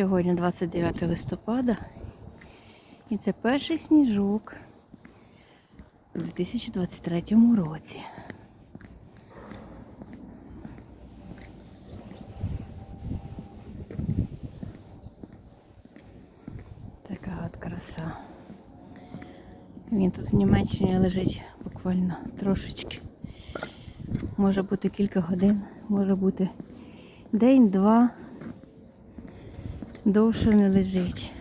Сьогодні 29 листопада. І це перший сніжок у 2023 році. Така от краса. Він тут в Німеччині лежить буквально трошечки. Може бути кілька годин, може бути день-два. Довше не лежить.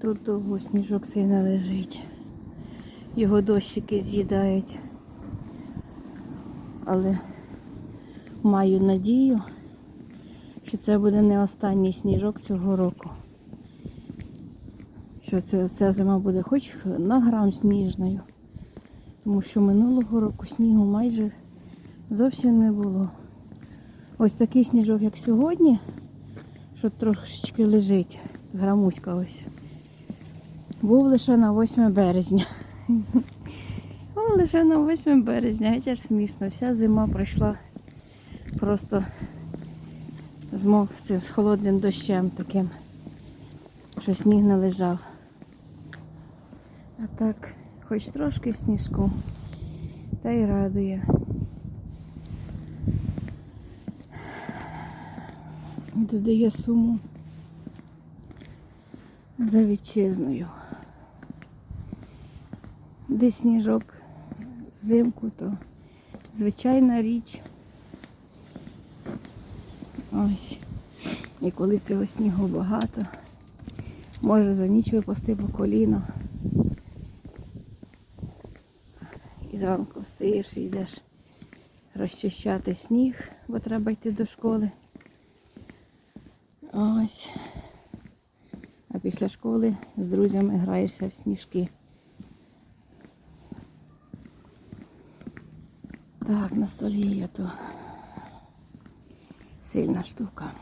Тут довго сніжок цей не лежить. Його дощики з'їдають. Але маю надію, що це буде не останній сніжок цього року. Що це, ця зима буде хоч на грам сніжною. Тому що минулого року снігу майже зовсім не було. Ось такий сніжок, як сьогодні, що трошечки лежить, грамуська ось. Був лише на 8 березня. Був лише на 8 березня, геть аж смішно. Вся зима пройшла просто з мов- з цим з холодним дощем таким, що сніг не лежав. А так, хоч трошки сніжку, та й радує. Додає суму за вітчизною. Де сніжок взимку, то звичайна річ. Ось. І коли цього снігу багато, може за ніч випасти по коліно. І зранку встаєш і йдеш розчищати сніг, бо треба йти до школи. Ось. А після школи з друзями граєшся в сніжки. Так, на столі є то сильна штука.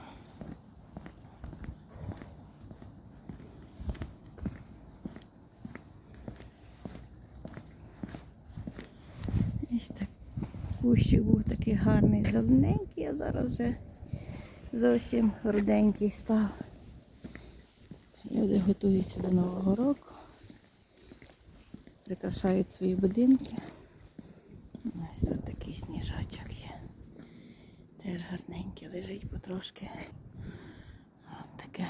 Ось так. Кущик був такий гарний, зелененький, а зараз вже зовсім руденький став. Люди готуються до Нового року, прикрашають свої будинки. Ось тут такий сніжочок є. Теж гарненький лежить потрошки. От таке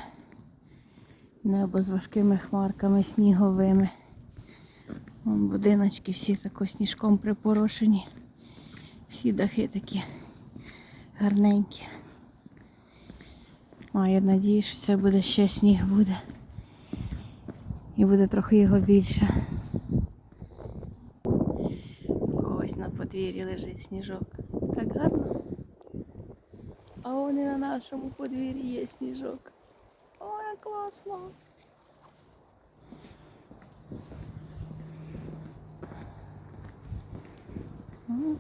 небо з важкими хмарками сніговими. Вон будиночки всі тако сніжком припорошені. Всі дахи такі гарненькі. Маю надію, що це буде ще сніг буде. І буде трохи його більше. В когось на подвір'ї лежить сніжок. Так гарно. А он і на нашому подвір'ї є сніжок. Ой, як класно. М.